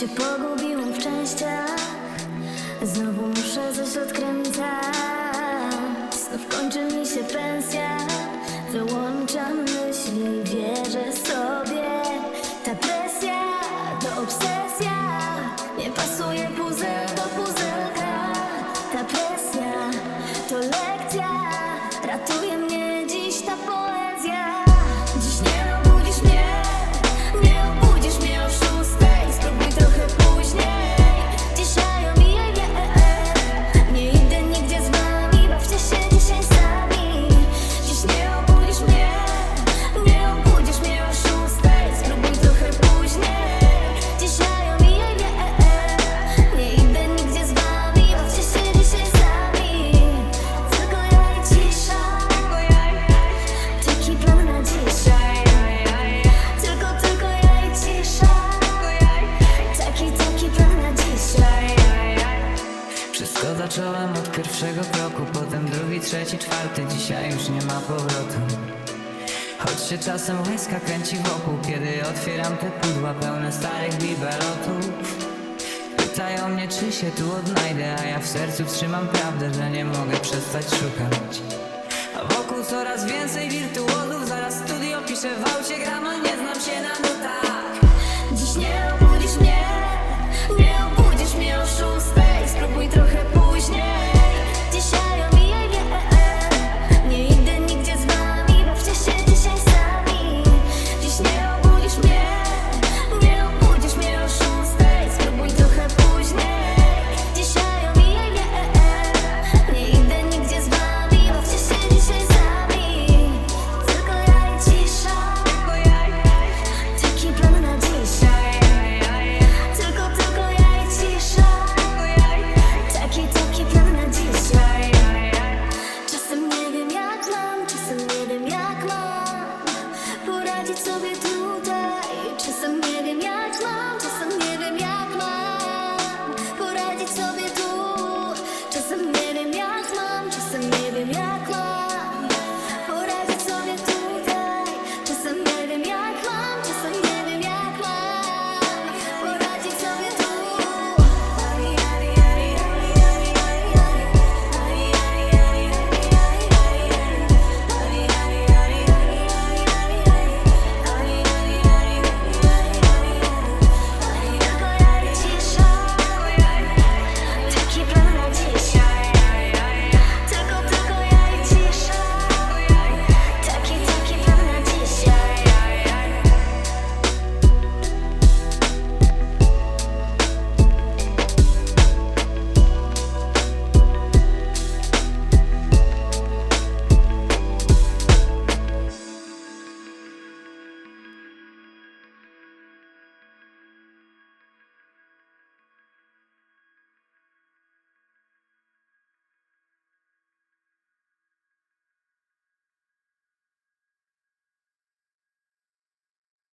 się pogubiłam w częściach. Znowu muszę coś odkręcać. Znów kończy mi się pensja? Wyłączam myśli, wierzę sobie. Ta presja to obsesja. Nie pasuje puzzle do puzelka. Ta presja to lekcja zacząłem od pierwszego kroku Potem drugi, trzeci, czwarty. Dzisiaj już nie ma powrotu. Choć się czasem łezka kręci wokół Kiedy otwieram te pudła pełne starych bibelotów Pytają mnie czy się tu odnajdę A ja w sercu trzymam prawdę, że nie mogę przestać szukać. A wokół coraz więcej wirtuozów Zaraz studio piszę w aucie gram, a nie znam się 思念。